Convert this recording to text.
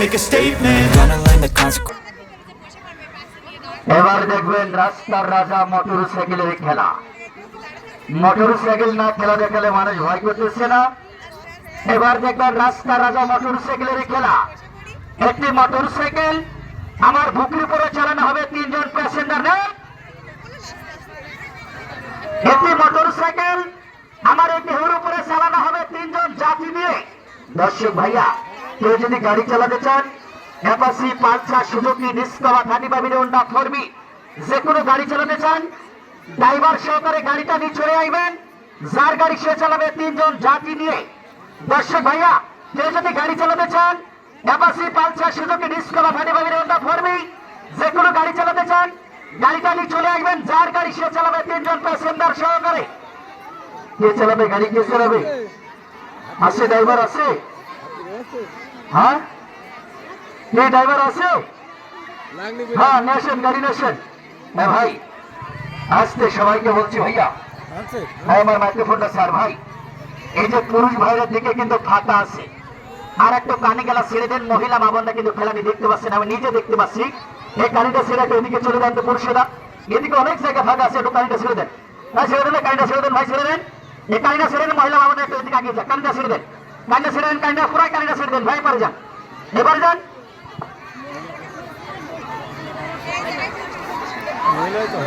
make a statement. Gonna learn the consequences এবার দেখবেন রাস্তার রাজা মোটর সাইকেলের খেলা। মোটর সাইকেল না খেলা দেখালে মানুষ ভয় করতেছে না। এবার দেখবেন রাস্তার রাজা মোটর সাইকেলের খেলা। একটি মোটর সাইকেল আমার বুকের উপরে চালানো হবে তিনজন প্যাসেঞ্জার নেই একটি মোটর সাইকেল আমার এই দেহের উপরে চালানো হবে তিনজন যাত্রী নিয়ে। দর্শক ভাইয়া কেউ যদি গাড়ি চালাতে চান Apache Pulsar Suzuki Discover thirty five Honda ফোরবি যে কোনো গাড়ি চালাতে চান, ড্রাইভার সহকারে গাড়িটা নিয়ে চলে আইবেন। যার গাড়ি সে চালাবে তিনজন যাত্রী নিয়ে। দর্শক ভাইয়া, কেউ যদি গাড়ি চালাতে চান Apache Pulsar Suzuki Discover thirty five Honda ফোরবি যে কোনো গাড়ি চালাতে চান, গাড়িটা নিয়ে চলে আসবেন যার গাড়ি সে চালাবে তিনজন প্যাসেঞ্জার সহকারে। কে চালাবে, গাড়ি কে চালাবে? আছে ড্রাইভার আছে? হ্যাঁ? কে ড্রাইভার আছে? হ্যাঁ নেশন গাড়ি নেশন হ্যাঁ ভাই। আসতে সবাইকে বলছি ভাইয়া। হ্যাঁ আমার মাইক্রোফোনটা স্যার ভাই। এই যে পুরুষ ভাইয়ের দিকে কিন্তু ফাঁকা আছে। আর একটা কানে গেলা ছেড়ে দেন মহিলা মামনরা কিন্তু খেলানি দেখতে পাচ্ছেন আমি নিজে দেখতে পাচ্ছি। এই কানিটা ছেড়ে একটা এদিকে চলে দেন তো পুরুষেরা। এদিকে অনেক জায়গা ফাঁকা আছে একটু কানিটা ছেড়ে দেন। ভাই ছেড়ে দেন কানিটা ছেড়ে দেন ভাই ছেড়ে দেন। এই কানিটা ছেড়ে দেন মহিলা মামনরা একটু এদিকে আগে যান কানিটা ছেড়ে দেন। কানিটা ছেড়ে দেন কানিটা পুরাই কানিটা ছেড়ে দেন ভাই পারে যান এবার যান মহিলাই তো